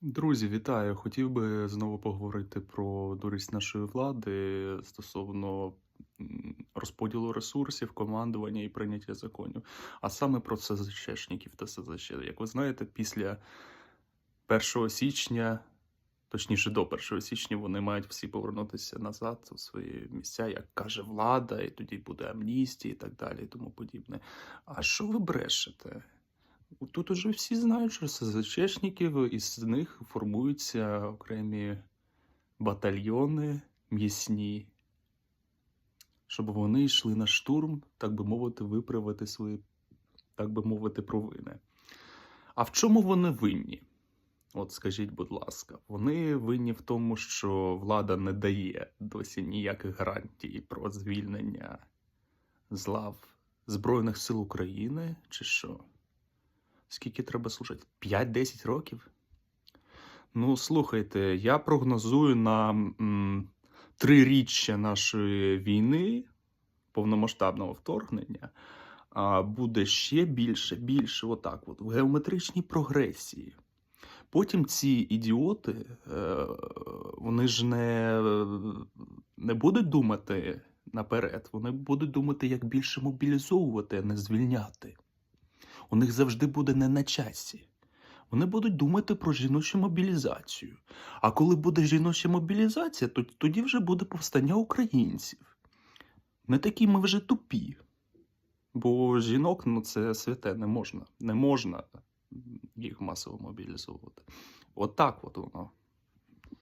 Друзі, вітаю! Хотів би знову поговорити про дурість нашої влади стосовно розподілу ресурсів, командування і прийняття законів. А саме про СЗЧшників та СЗЧ. Як ви знаєте, після 1 січня, точніше до 1 січня, вони мають всі повернутися назад у свої місця, як каже влада, і тоді буде амністія і так далі, і тому подібне. А що ви брешете? Тут уже всі знають, що СЗЧшників, із них формуються окремі батальйони м'ясні, щоб вони йшли на штурм, так би мовити, виправити свої, так би мовити, провини. А в чому вони винні? От скажіть, будь ласка, вони винні в тому, що влада не дає досі ніяких гарантій про звільнення з лав Збройних сил України, чи що? Скільки треба служити? 5-10 років? Ну, слухайте, я прогнозую на м, триріччя нашої війни, повномасштабного вторгнення, а, буде ще більше, більше, отак, от, в геометричній прогресії. Потім ці ідіоти, е, вони ж не, не будуть думати наперед, вони будуть думати, як більше мобілізовувати, а не звільняти у них завжди буде не на часі. Вони будуть думати про жіночу мобілізацію. А коли буде жіноча мобілізація, то тоді вже буде повстання українців. Не такі ми вже тупі. Бо жінок, ну це святе, не можна. Не можна їх масово мобілізовувати. Отак от воно.